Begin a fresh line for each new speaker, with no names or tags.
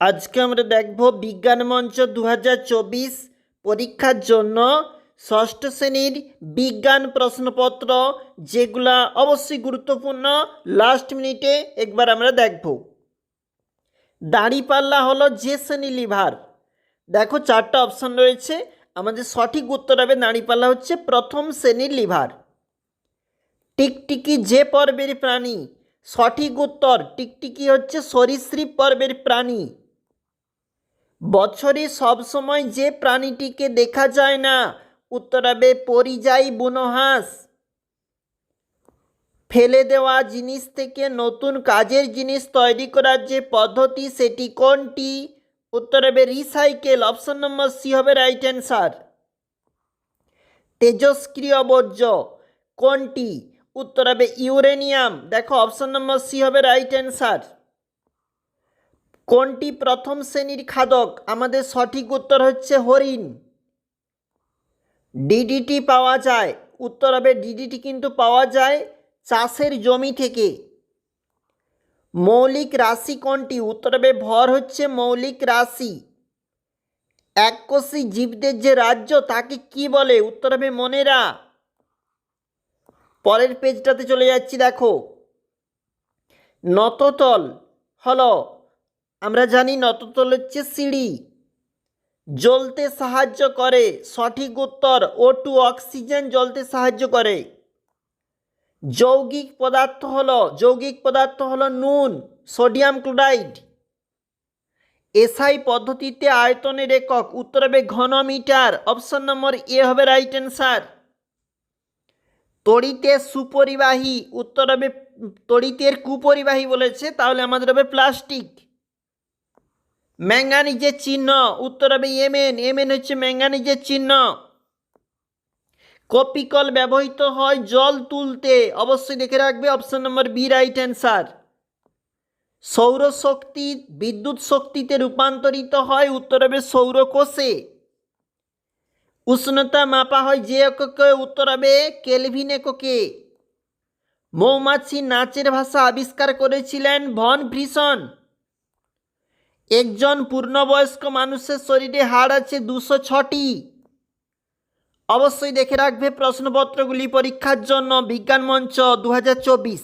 আজকে আমরা দেখব বিজ্ঞান মঞ্চ দু হাজার চব্বিশ পরীক্ষার জন্য ষষ্ঠ শ্রেণির বিজ্ঞান প্রশ্নপত্র, যেগুলা অবশ্যই গুরুত্বপূর্ণ। লাস্ট মিনিটে একবার আমরা দেখব। দাঁড়িপাল্লা হলো যে শ্রেণি লিভার। দেখো, চারটা অপশন রয়েছে। আমাদের সঠিক উত্তর হবে দাঁড়িপাল্লা হচ্ছে প্রথম শ্রেণির লিভার। টিকটিকি যে পর্বের প্রাণী? সঠিক উত্তর টিকটিকি হচ্ছে সরীসৃপ পর্বের প্রাণী। বছরে সবসময় যে প্রাণীটিকে দেখা যায় না উত্তর হবে পরিযায়ী বুনোহাঁস ফেলে দেওয়া জিনিস থেকে নতুন কাজের জিনিস তৈরি করার যে পদ্ধতি, সেটি কোনটি? উত্তর হবে রিসাইকেল, অপশন নম্বর সি হবে রাইট অ্যান্সার তেজস্ক্রিয় বর্জ্য কোনটি? উত্তর হবে ইউরেনিয়াম, দেখো অপশন নম্বর সি হবে রাইট অ্যান্সার কোনটি প্রথম শ্রেণির খাদক? আমাদের সঠিক উত্তর হচ্ছে হরিণ। ডিডিটি পাওয়া যায়। উত্তর হবে ডিডিটি কিন্তু পাওয়া যায় চাষের জমি থেকে। মৌলিক রাশি কোনটি? উত্তর হবে ভর হচ্ছে মৌলিক রাশি। এককোষী জীবদের যে রাজ্য তাকে কি বলে? উত্তর হবে মনেরা। পরের পেজটাতে চলে যাচ্ছি, দেখো। নততল, হলো আমরা জানি নততল হচ্ছে সিঁড়ি। জ্বলতে সাহায্য করে, সঠিক উত্তর ও টু অক্সিজেন জ্বলতে সাহায্য করে। যৌগিক পদার্থ হলো, যৌগিক পদার্থ হলো নুন, সোডিয়াম ক্লোরাইড। এসআই পদ্ধতিতে আয়তনের একক, উত্তর হবে ঘনমিটার অপশন নম্বর এ হবে রাইট অ্যান্সার তড়িতে সুপরিবাহী, উত্তর হবে, তড়িতের কুপরিবাহী বলেছে, তাহলে আমাদের হবে প্লাস্টিক। ম্যাঙ্গানিজের চিহ্ন। উত্তর হবে এমএন এমএন হচ্ছে ম্যাঙ্গানিজের চিহ্ন। কপিকল ব্যবহৃত হয় জল তুলতে। অবশ্যই দেখে রাখবে option number B right answer. সৌরশক্তি বিদ্যুৎ শক্তিতে রূপান্তরিত হয়, উত্তর হবে সৌরকোষে। উষ্ণতা মাপা হয় যে এককে, উত্তর হবে কেলভিন এককে। মৌমাছি নাচের ভাষা আবিষ্কার করেছিলেন ভন ভ্রিসন। একজন পূর্ণবয়স্ক মানুষের শরীরে হাড় আছে দুশো ছটি। অবশ্যই দেখে রাখবে প্রশ্নপত্রগুলি পরীক্ষার জন্য বিজ্ঞান মঞ্চ দু হাজার চব্বিশ।